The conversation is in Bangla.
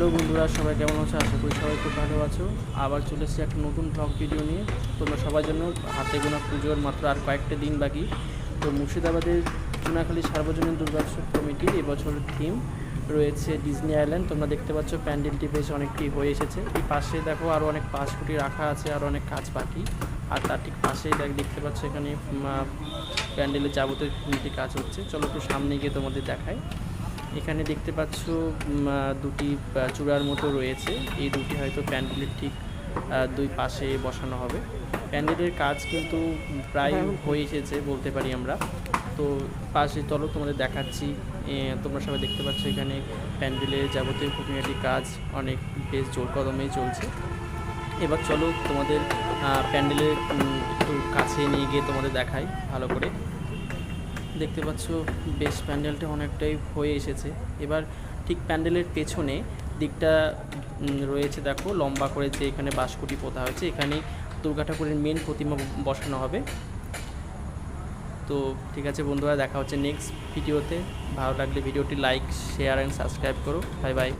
হ্যালো বন্ধুরা, সবাই কেমন আছো? আশা করি সবাই খুব ভালো আছো। আবার চলে এসেছি একটা নতুন ব্লগ ভিডিও নিয়ে। তোমরা সবার জন্য হাতে গোনা পুজোর মাত্র আর কয়েকটা দিন বাকি। তো মুর্শিদাবাদের চুনাখালী সার্বজনীন দুর্গোৎসব কমিটির এবছর থিম রয়েছে ডিজনি আইল্যান্ড তোমরা দেখতে পাচ্ছ প্যান্ডেলটি বেশ অনেকটি হয়ে এসেছে। এই পাশে দেখো আরও অনেক পাঁচকুটি রাখা আছে, আর অনেক কাজ বাকি। আর তার ঠিক পাশেই দেখ, দেখতে পাচ্ছ এখানে প্যান্ডেলের যাবতীয় কাজ হচ্ছে। চলো একটু সামনে গিয়ে তোমাদের দেখায় এখানে দেখতে পাচ্ছ দুটি চূড়ার মতো রয়েছে। এই দুটি হয়তো প্যান্ডেলের ঠিক দুই পাশে বসানো হবে। প্যান্ডেলের কাজ কিন্তু প্রায় হয়ে। এসেছে বলতে পারি আমরা। তো পাশে চলো তোমাদের দেখাচ্ছি। তোমরা সবাই দেখতে পাচ্ছ এখানে প্যান্ডেলের যাবতীয় খুঁটিনাটি কাজ অনেক বেশ জোর কদমেই চলছে। এবার চলো তোমাদের প্যান্ডেলের একটু কাছে নিয়ে গিয়ে তোমাদের দেখাই ভালো করে। দেখতে পাচ্ছ, বেশ প্যান্ডেলটা অনেকটাই হয়ে এসেছে। এবার ঠিক প্যান্ডেলের পেছনে দিকটা রয়েছে দেখো, লম্বা করে যে এখানে বাঁশকুটি পোতা হয়েছে। এখানে দুর্গা ঠাকুরের মেন প্রতিমা বসানো হবে। তো ঠিক আছে বন্ধুরা, দেখা হচ্ছে নেক্সট ভিডিওতে ভালো লাগলে ভিডিওটি লাইক শেয়ার অ্যান্ড সাবস্ক্রাইব করো। Bye bye